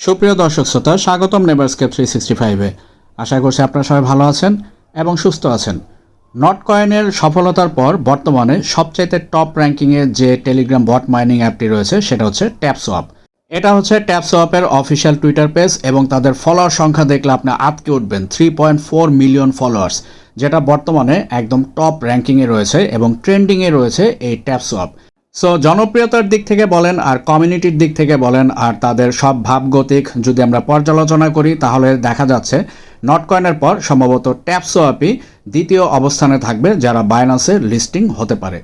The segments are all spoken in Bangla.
সুপ্রিয় দর্শক শ্রোতা, স্বাগতম নেভারস্কেপ থ্রি সিক্সটি ফাইভে আশা করছি আপনারা সবাই ভালো আছেন এবং সুস্থ আছেন। নট কয়েনের সফলতার পর বর্তমানে সবচাইতে টপ র্যাঙ্কিংয়ে যে টেলিগ্রাম বট মাইনিং অ্যাপটি রয়েছে, সেটা হচ্ছে ট্যাপসোয়াপ এটা হচ্ছে ট্যাপসোয়াপের অফিসিয়াল টুইটার পেজ এবং তাদের ফলোয়ার সংখ্যা দেখলে আপনি আটকে উঠবেন three point four million followers যেটা বর্তমানে একদম টপ র্যাঙ্কিংয়ে রয়েছে এবং ট্রেন্ডিংয়ে রয়েছে এই ট্যাপসোয়াপ সো জনপ্রিয়তার দিক থেকে বলেন আর কমিউনিটির দিক থেকে বলেন আর তাদের সব ভাবগতিক যদি আমরা পর্যালোচনা করি, তাহলে দেখা যাচ্ছে নট কয়েনের পর সম্ভবত ট্যাপসোয়াপই দ্বিতীয় অবস্থানে থাকবে, যারা বায়নান্সে লিস্টিং হতে পারে।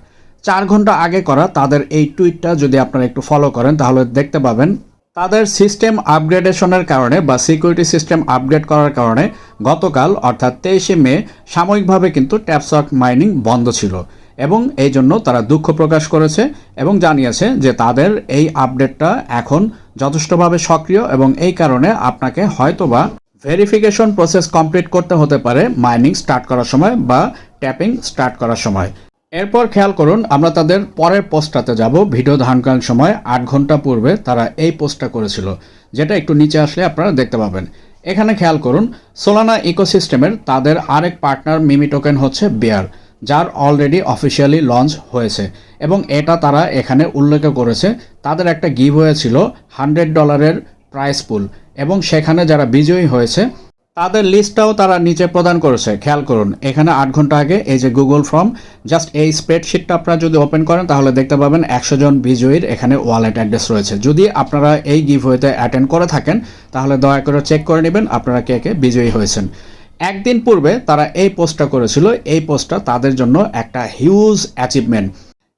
চার ঘণ্টা আগে করা তাদের এই টুইটটা যদি আপনারা একটু ফলো করেন, তাহলে দেখতে পাবেন তাদের সিস্টেম আপগ্রেডেশনের কারণে বা সিকিউরিটি সিস্টেম আপগ্রেড করার কারণে গতকাল, অর্থাৎ তেইশে মে, সাময়িকভাবে কিন্তু ট্যাপসক মাইনিং বন্ধ ছিল। এবং এই জন্য তারা দুঃখ প্রকাশ করেছে এবং জানিয়েছে যে তাদের এই আপডেটটা এখন যথেষ্টভাবে সক্রিয় এবং এই কারণে আপনাকে হয়তোবা ভেরিফিকেশন প্রসেস কমপ্লিট করতে হতে পারে মাইনিং স্টার্ট করার সময় বা ট্যাপিং স্টার্ট করার সময়। এরপর খেয়াল করুন, আমরা তাদের পরের পোস্টটাতে যাব। ভিডিও ধারণকালীন সময় আট ঘণ্টা পূর্বে তারা এই পোস্টটা করেছিল, যেটা একটু নিচে আসলে আপনারা দেখতে পাবেন। এখানে খেয়াল করুন সোলানা ইকোসিস্টেমের তাদের আরেক পার্টনার মিমি টোকেন হচ্ছে বেয়ার যার অলরেডি অফিসিয়ালি লঞ্চ হয়েছে এবং এটা তারা এখানে উল্লেখ করেছে। তাদের একটা গিভ হয়েছিল হান্ড্রেড ডলারের প্রাইস পুল এবং সেখানে যারা বিজয়ী হয়েছে, তাদের লিস্টটাও তারা নিচে প্রদান করেছে। খেয়াল করুন, এখানে আট ঘণ্টা আগে এই যে গুগল ফর্ম জাস্ট এই স্প্রেডশিটটা আপনারা যদি ওপেন করেন, তাহলে দেখতে পাবেন একশো জন বিজয়ীর এখানে ওয়ালেট অ্যাড্রেস রয়েছে। যদি আপনারা এই গিভ হইতে অ্যাটেন্ড করে থাকেন, তাহলে দয়া করে চেক করে নেবেন আপনারা কে কে বিজয়ী হয়েছেন। একদিন পূর্বে তারা এই পোস্টটা করেছিল, এই পোস্টটা তাদের জন্য একটা হিউজ অ্যাচিভমেন্ট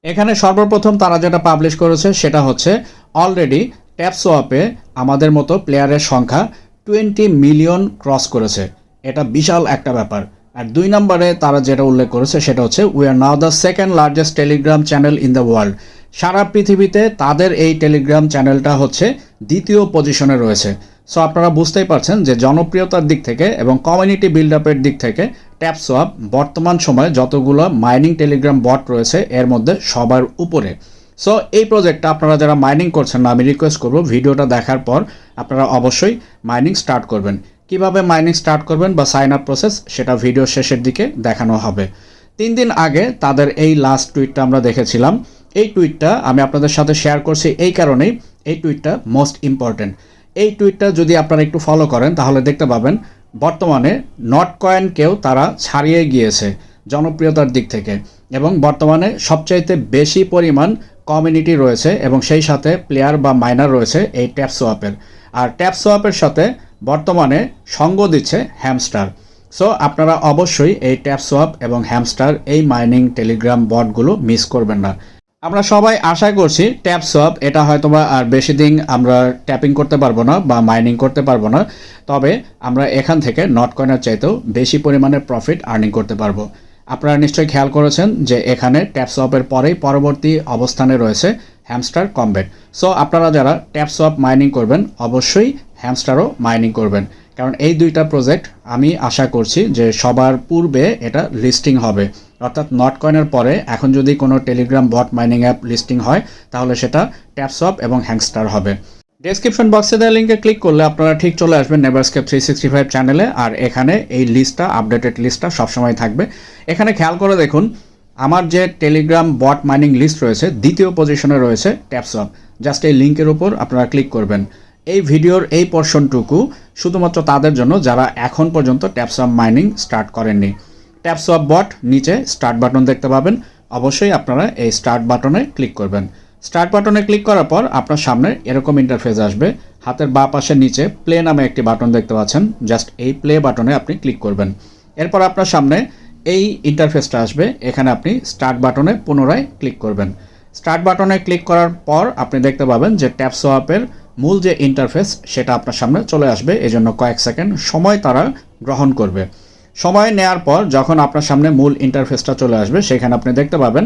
এখানে সর্বপ্রথম তারা যেটা পাবলিশ করেছে সেটা হচ্ছে অলরেডি ট্যাপসোয়াপে আমাদের মতো প্লেয়ারের সংখ্যা টোয়েন্টি মিলিয়ন ক্রস করেছে। এটা বিশাল একটা ব্যাপার। আর দুই নম্বরে তারা যেটা উল্লেখ করেছে সেটা হচ্ছে we are now the second largest Telegram channel in the world সারা পৃথিবীতে তাদের এই টেলিগ্রাম চ্যানেলটা হচ্ছে দ্বিতীয় পজিশনে রয়েছে। সো আপনারা বুঝতেই পারছেন যে জনপ্রিয়তার দিক থেকে এবং কমিউনিটি বিল্ড আপের দিক থেকে ট্যাপসোয়াপ বর্তমান সময়ে যতগুলো মাইনিং টেলিগ্রাম বট রয়েছে, এর মধ্যে সবার উপরে। সো এই প্রজেক্টটা আপনারা যারা মাইনিং করছেন না আমি রিকোয়েস্ট করব ভিডিওটা দেখার পর আপনারা অবশ্যই মাইনিং স্টার্ট করবেন। কীভাবে মাইনিং স্টার্ট করবেন বা সাইন আপ প্রসেস সেটা ভিডিও শেষের দিকে দেখানো হবে। তিন দিন আগে তাদের এই লাস্ট টুইটটা আমরা দেখেছিলাম। এই টুইটটা আমি আপনাদের সাথে শেয়ার করছি এই কারণেই, এই টুইটটা মোস্ট ইম্পর্ট্যান্ট এই টুইটটা যদি আপনারা একটু ফলো করেন, তাহলে দেখতে পাবেন বর্তমানে নট কয়েনকেও তারা ছাড়িয়ে গিয়েছে জনপ্রিয়তার দিক থেকে। এবং বর্তমানে সবচাইতে বেশি পরিমাণ কমিউনিটি রয়েছে এবং সেই সাথে প্লেয়ার বা মাইনার রয়েছে এই ট্যাপ সোয়াপের আর ট্যাপ সোয়াপের সাথে বর্তমানে সঙ্গ দিচ্ছে হ্যামস্টার সো আপনারা অবশ্যই এই ট্যাপ সোয়াপ এবং হ্যামস্টার এই মাইনিং টেলিগ্রাম বটগুলো মিস করবেন না। আমরা সবাই আশা করছি ট্যাপ সোয়াপ এটা হয়তোবা আর বেশি দিন আমরা ট্যাপিং করতে পারব না বা মাইনিং করতে পারব না। তবে আমরা এখান থেকে নট কয়েনের চাইতেও বেশি পরিমাণে প্রফিট আর্নিং করতে পারব। আপনারা নিশ্চয়ই খেয়াল করেছেন যে এখানে ট্যাপসওয়াপের পরেই পরবর্তী অবস্থানে রয়েছে হ্যামস্টার কমবেট সো আপনারা যারা ট্যাপসওয়াপ মাইনিং করবেন, অবশ্যই হ্যামস্টারও মাইনিং করবেন। কারণ এই দুইটা প্রজেক্ট আমি আশা করছি যে সবার পূর্বে এটা লিস্টিং হবে। অর্থাৎ নট কয়েনের পরে এখন যদি কোনো Telegram bot mining app listing হয়, তাহলে সেটা ট্যাপসওয়াপ এবং হ্যাংস্টার হবে। ডেসক্রিপশন বক্সে দেওয়া লিঙ্কে ক্লিক করলে আপনারা ঠিক চলে আসবেন নেভারস্কেপ থ্রি সিক্সটি ফাইভ চ্যানেলে আর এখানে এই লিস্টটা আপডেটেড লিস্টটা সবসময় থাকবে। এখানে খেয়াল করে দেখুন, আমার যে টেলিগ্রাম বট মাইনিং লিস্ট রয়েছে, দ্বিতীয় পজিশনে রয়েছে ট্যাপসপ জাস্ট এই লিঙ্কের উপর আপনারা ক্লিক করবেন। এই ভিডিওর এই পোর্শনটুকু শুধুমাত্র তাদের জন্য যারা এখন পর্যন্ত ট্যাপসঅপ মাইনিং স্টার্ট করেননি। ট্যাপসঅপ বট নিচে স্টার্ট বাটন দেখতে পাবেন। অবশ্যই আপনারা এই স্টার্ট বাটনে ক্লিক করবেন। স্টার্ট বাটনে ক্লিক করার পর আপনার সামনে এরকম ইন্টারফেস আসবে। হাতের বা পাশের নিচে প্লে নামে একটি বাটন দেখতে পাচ্ছেন। জাস্ট এই প্লে বাটনে আপনি ক্লিক করবেন। এরপর আপনার সামনে এই ইন্টারফেসটা আসবে। এখানে আপনি স্টার্ট বাটনে পুনরায় ক্লিক করবেন। স্টার্ট বাটনে ক্লিক করার পর আপনি দেখতে পাবেন যে ট্যাপ সোয়াপের মূল যে ইন্টারফেস সেটা আপনার সামনে চলে আসবে, এজন্য কয়েক সেকেন্ড সময় তারা গ্রহণ করবে। সময় নেয়ার পর যখন আপনার সামনে মূল ইন্টারফেসটা চলে আসবে, সেখানে আপনি দেখতে পাবেন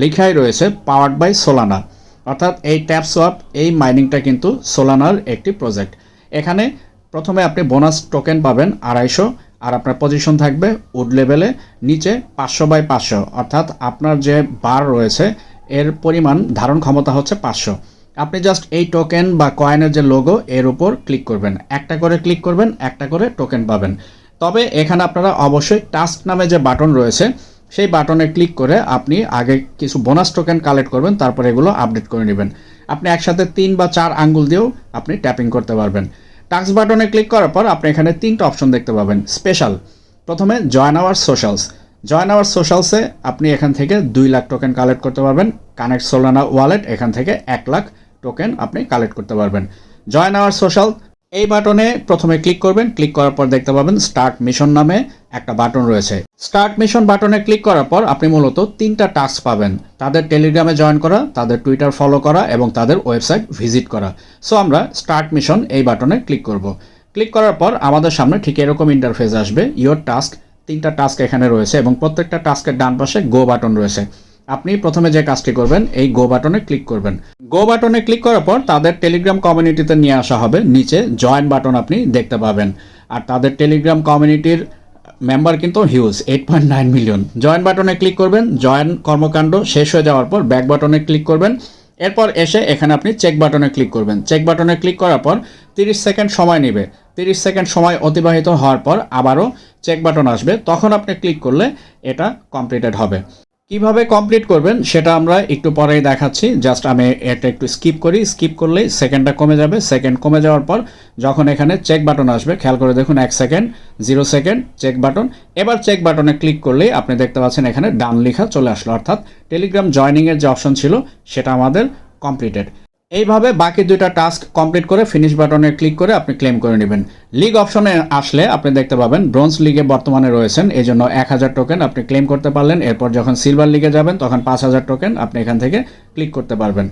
লেখাই রয়েছে পাওয়ার্ড বাই সোলানা অর্থাৎ এই ট্যাপ সোয়াপ এই মাইনিংটা কিন্তু সোলানার একটি প্রজেক্ট এখানে প্রথমে আপনি বোনাস টোকেন পাবেন আড়াইশো, আর আপনার পজিশন থাকবে উড লেভেলে নিচে পাঁচশো বাই পাঁচশো। অর্থাৎ আপনার যে বার রয়েছে, এর পরিমাণ ধারণ ক্ষমতা হচ্ছে পাঁচশো। আপনি জাস্ট এই টোকেন বা কয়েনের যে লোগো এর উপর ক্লিক করবেন। একটা করে ক্লিক করবেন, একটা করে টোকেন পাবেন। তবে এখানে আপনারা অবশ্যই টাস্ক নামে যে বাটন রয়েছে, সেই বাটনে ক্লিক করে আপনি আগে কিছু বোনাস টোকেন কালেক্ট করবেন, তারপর এগুলো আপডেট করে নেবেন। আপনি একসাথে তিন বা চার আঙ্গুল দিয়েও আপনি ট্যাপিং করতে পারবেন। টাস্ক বাটনে ক্লিক করার পর আপনি এখানে তিনটা অপশন দেখতে পাবেন। স্পেশাল প্রথমে join our socials join our সোশ্যালসে আপনি এখান থেকে দুই লাখ টোকেন কালেক্ট করতে পারবেন। কানেক্ট সোলানা ওয়ালেট এখান থেকে এক লাখ। টোকেন আপনি কালেক্ট করতে পারবেন। জয়েন আওয়ার সোশ্যাল এই বাটনে প্রথমে ক্লিক করবেন। ক্লিক করার পর দেখতে পাবেন স্টার্ট মিশন নামে একটা বাটন রয়েছে। স্টার্ট মিশন বাটনে ক্লিক করার পর আপনি মূলত তিনটা টাস্ক পাবেন। তাদের টেলিগ্রামে জয়েন করা, তাদের টুইটার ফলো করা এবং তাদের ওয়েবসাইট ভিজিট করা। সো আমরা স্টার্ট মিশন এই বাটনে ক্লিক করব। ক্লিক করার পর আমাদের সামনে ঠিক এরকম ইন্টারফেস আসবে। ইয়োর টাস্ক তিনটা টাস্ক এখানে রয়েছে এবং প্রত্যেকটা টাস্কের ডান পাশে গো বাটন রয়েছে। আপনি প্রথমে যে কাজটি করবেন, এই গো বাটনে ক্লিক করবেন। গো বাটনে ক্লিক করার পর তাদের টেলিগ্রাম কমিউনিটিতে নিয়ে আসা হবে। নিচে জয়েন বাটন আপনি দেখতে পাবেন। আর তাদের টেলিগ্রাম কমিউনিটির মেম্বার কিন্তু huge eight point nine million join বাটনে ক্লিক করবেন জয়েন কর্মকাণ্ড শেষ হয়ে যাওয়ার পর ব্যাক বাটনে ক্লিক করবেন। এরপর এসে এখানে আপনি চেক বাটনে ক্লিক করবেন। চেক বাটনে ক্লিক করার পর তিরিশ সেকেন্ড সময় নেবে। তিরিশ সেকেন্ড সময় অতিবাহিত হওয়ার পর আবারও চেক বাটন আসবে। তখন আপনি ক্লিক করলে এটা কমপ্লিটেড হবে। কীভাবে কমপ্লিট করবেন সেটা আমরা একটু পরেই দেখাচ্ছি। জাস্ট আমি এটা একটু স্কিপ করি। স্কিপ করলেই সেকেন্ডটা কমে যাবে। সেকেন্ড কমে যাওয়ার পর যখন এখানে চেক বাটন আসবে, খেয়াল করে দেখুন এক second zero second check button এবার চেক বাটনে ক্লিক করলেই আপনি দেখতে পাচ্ছেন এখানে ডান লেখা চলে আসলো। অর্থাৎ টেলিগ্রাম জয়নিংয়ের যে অপশন ছিল, সেটা আমাদের কমপ্লিটেড এইভাবে বাকি দুইটা টাস্ক কমপ্লিট করে ফিনিশ বাটনে ক্লিক করে আপনি ক্লেম করে নেবেন। লিগ অপশনে আসলে আপনি দেখতে পাবেন ব্রোঞ্জ লিগে বর্তমানে রয়েছেন, এই জন্য এক হাজার টোকেন আপনি ক্লেম করতে পারলেন, এরপর যখন সিলভার লিগে যাবেন, তখন পাঁচ হাজার টোকেন আপনি এখান থেকে ক্লিক করতে পারবেন।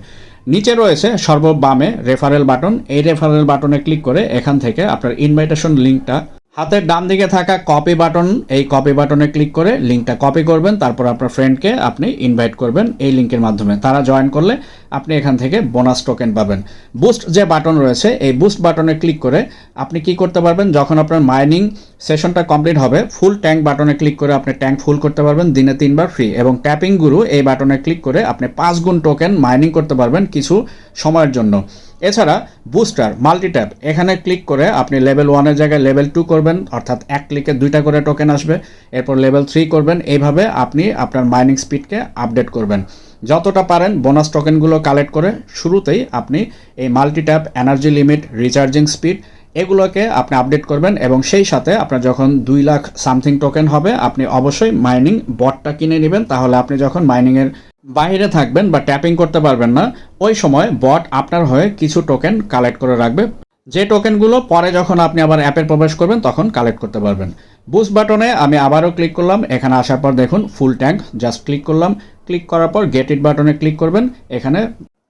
নিচে রয়েছে সর্ববামে রেফারেল বাটন এই রেফারেল বাটনে ক্লিক করে এখান থেকে আপনার ইনভাইটেশন লিঙ্কটা হাতের ডান দিকে থাকা কপি বাটন এই কপি বাটনে ক্লিক করে লিঙ্কটা কপি করবেন, তারপর আপনার ফ্রেন্ডকে আপনি ইনভাইট করবেন এই লিঙ্কের মাধ্যমে। তারা জয়েন করলে আপনি এখান থেকে বোনাস টোকেন পাবেন। বুস্ট যে বাটন রয়েছে, এই বুস্ট বাটনে ক্লিক করে আপনি কি করতে পারবেন? যখন আপনার মাইনিং সেশনটা কমপ্লিট হবে। ফুল ট্যাঙ্ক বাটনে ক্লিক করে আপনি ট্যাঙ্ক ফুল করতে পারবেন, দিনে তিনবার ফ্রি এবং ট্যাপিং গুরু এই বাটনে ক্লিক করে আপনি পাঁচ গুণ টোকেন মাইনিং করতে পারবেন কিছু সময়ের জন্য। এছাড়া বুস্টার মাল্টিট্যাপ এখানে ক্লিক করে আপনি লেভেল ওয়ানের জায়গায় লেভেল টু করবেন, অর্থাৎ এক ক্লিকে দুইটা করে টোকেন আসবে। এরপর লেভেল থ্রি করবেন, এইভাবে আপনি আপনার মাইনিং স্পিডকে আপডেট করবেন। যতটা পারেন বোনাস টোকেনগুলো কালেক্ট করে শুরুতেই আপনি এই multitap energy limit recharging speed এগুলোকে আপনি আপডেট করবেন এবং সেই সাথে আপনার যখন দুই লাখ সামথিং টোকেন হবে, আপনি অবশ্যই মাইনিং বটটা কিনে নেবেন। তাহলে আপনি যখন মাইনিংয়ের বাইরে থাকবেন বা ট্যাপিং করতে পারবেন না, ওই সময় বট আপনার হয়ে কিছু টোকেন কালেক্ট করে রাখবে। যে টোকেনগুলো পরে যখন আপনি আবার অ্যাপের প্রবেশ করবেন, তখন কালেক্ট করতে পারবেন। বুস্ট বাটনে আমি আবারও ক্লিক করলাম। এখানে আসার পর দেখুন ফুল ট্যাঙ্ক জাস্ট ক্লিক করলাম। ক্লিক করার পর গেট ইট বাটনে ক্লিক করবেন। এখানে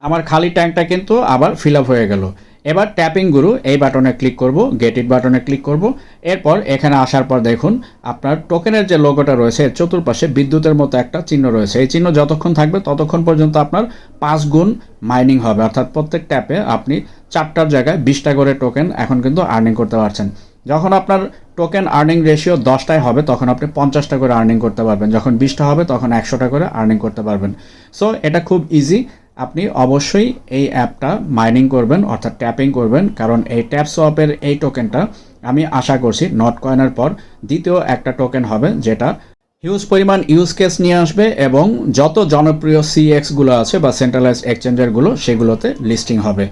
আমার খালি ট্যাঙ্কটা কিন্তু আবার ফিল আপ হয়ে গেল। এবার ট্যাপিং গুরু এই বাটনে ক্লিক করব গেট ইট বাটনে ক্লিক করব। এরপর এখানে আসার পর দেখুন, আপনার টোকেনের যে লোগোটা রয়েছে, এর চতুর্পাশে বিদ্যুতের মতো একটা চিহ্ন রয়েছে। এই চিহ্ন যতক্ষণ থাকবে ততক্ষণ পর্যন্ত আপনার পাঁচ গুণ মাইনিং হবে। অর্থাৎ প্রত্যেক ট্যাপে আপনি চারটার জায়গায় বিশটা করে টোকেন এখন কিন্তু আর্নিং করতে পারছেন। যখন আপনার টোকেন আর্নিং রেশিও দশটায় হবে, তখন আপনি পঞ্চাশটা করে আর্নিং করতে পারবেন। যখন বিশটা হবে, তখন একশোটা করে আর্নিং করতে পারবেন। সো এটা খুব ইজি আপনি অবশ্যই এই অ্যাপটা মাইনিং করবেন, অর্থাৎ ট্যাপিং করবেন, কারণ এই ট্যাপ সোয়াপের এই টোকেনটা আমি আশা করছি নট কয়েনের পর দ্বিতীয় একটা টোকেন হবে যেটা হিউজ পরিমাণ ইউজ কেস নিয়ে আসবে এবং যত জনপ্রিয় সিএক্সগুলো আছে বা সেন্ট্রালাইজ এক্সচেঞ্জারগুলো সেগুলোতে লিস্টিং হবে।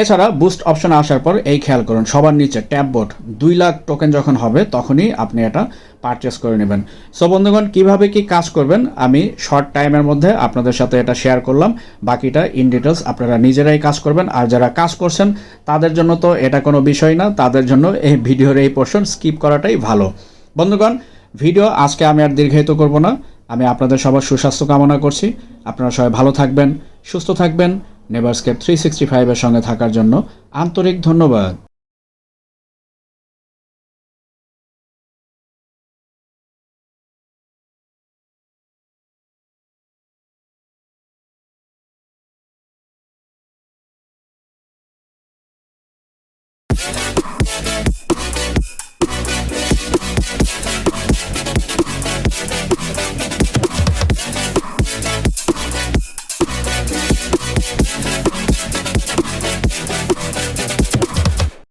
এছাড়া বুস্ট অপশন আসার পর এই খেয়াল করুন, সবার নিচে ট্যাব বোর্ড দুই লাখ টোকেন যখন হবে, তখনই আপনি এটা পারচেস করে নেবেন। সো বন্ধুগণ, কীভাবে কি কাজ করবেন? আমি শর্ট টাইমের মধ্যে আপনাদের সাথে এটা শেয়ার করলাম। বাকিটা ইন ডিটেলস আপনারা নিজেরাই কাজ করবেন। আর যারা কাজ করছেন, তাদের জন্য তো এটা কোনো বিষয় না। তাদের জন্য এই ভিডিওর এই পোর্শন স্কিপ করাটাই ভালো। বন্ধুগণ ভিডিও আজকে আমি আর দীর্ঘায়িত করব না। আমি আপনাদের সবার সুস্বাস্থ্য কামনা করছি। আপনারা সবাই ভালো থাকবেন, সুস্থ থাকবেন। নেভারস্কেপ থ্রি সিক্সটি ফাইভের সঙ্গে থাকার জন্য আন্তরিক ধন্যবাদ।